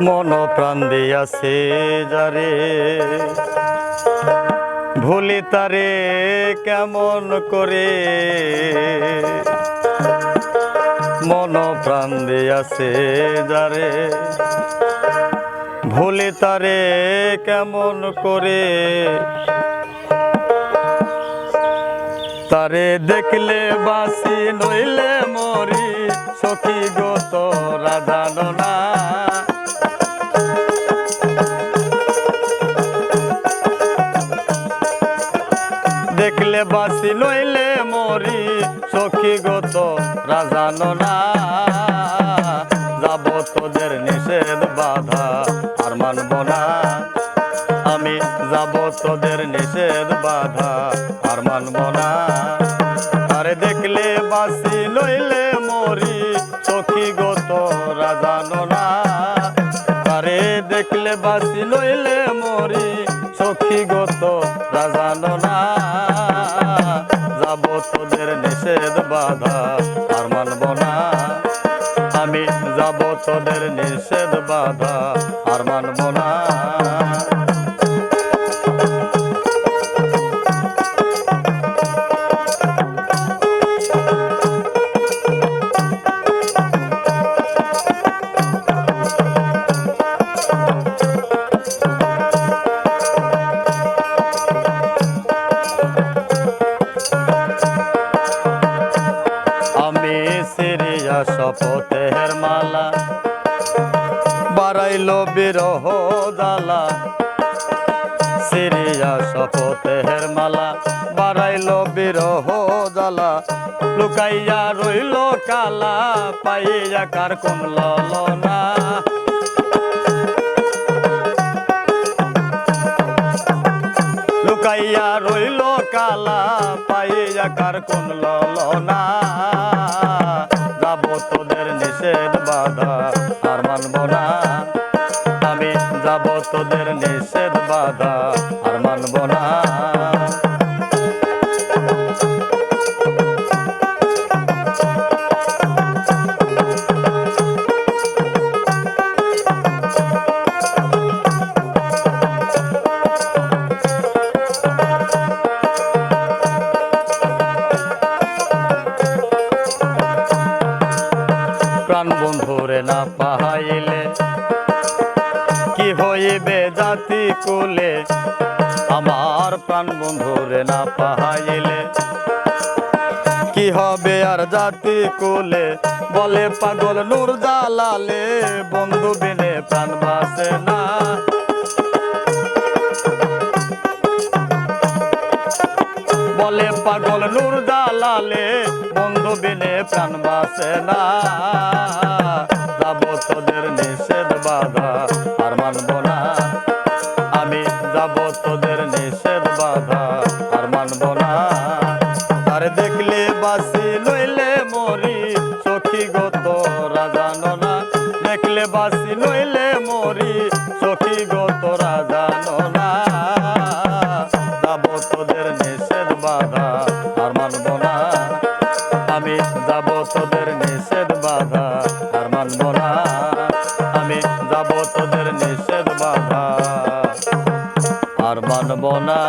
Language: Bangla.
মন প্রাণ দিয়াছে যারে। ভুলি তারে কেমন করে? মন প্রাণ দিয়াছে যারে। ভুলি তারে কেমন করে? তারে দেখলে বাসি নইলে মরি। সখী গত রাধানো দেখলে বাসি নইলে মরি, সখী গত রাজানো না যাব তোদের নিষেধ বাধা, আর মানব না। আমি যাব তোদের নিষেধ বাধা, আর মানব না। আরে দেখলে বাসি নইলে মরি, সখী গত রাজানো না আরে দেখলে বাসি নইলে মরি, সখী গত রাজানো না তোদের নিষেধ বাধা আর মানব না। আমি যাব তোদের নিষেধ বাধা আর মানব না। শপথের মালা, বাড়াইল বিরহ দালা সিরিয়া শপথের মালা, বাড়াইল বিরহ দালা লুকাইয়া রইল কালা, পাইয়া কার কোন ললনা লুকাইয়া রইল কালা, পাইয়া কার যাব তোদের নিষেধ বাধা আর মানব না। আমি যাব তোদের নিষেধ বাধা আর মানব না। প্রাণ বন্ধুরে না পাহাইলে। কি হইবে জাতি কুলে? আমার প্রাণ বন্ধুরে না পাহাইলে। কি হবে আর জাতি কুলে? বলে পাগল নূর জালালে, বন্ধু বিনে প্রাণ বাসে না। বলে পাগল নূর বন্ধু বিনে প্রাণ বাসে না। যাব তোদের নিষেধ বাধা আর মানব না। আমি যাব তোদের নিষেধ বাধা আর মানব না। আর দেখলে বাসি লইলে মরি। সখী গত রাজানো না। দেখলে বাসি লইলে মরি। সখী তোদের নিষেধ বাধা আর মানব না। আমি যাব তোদের নিষেধ বাধা আর মানব না।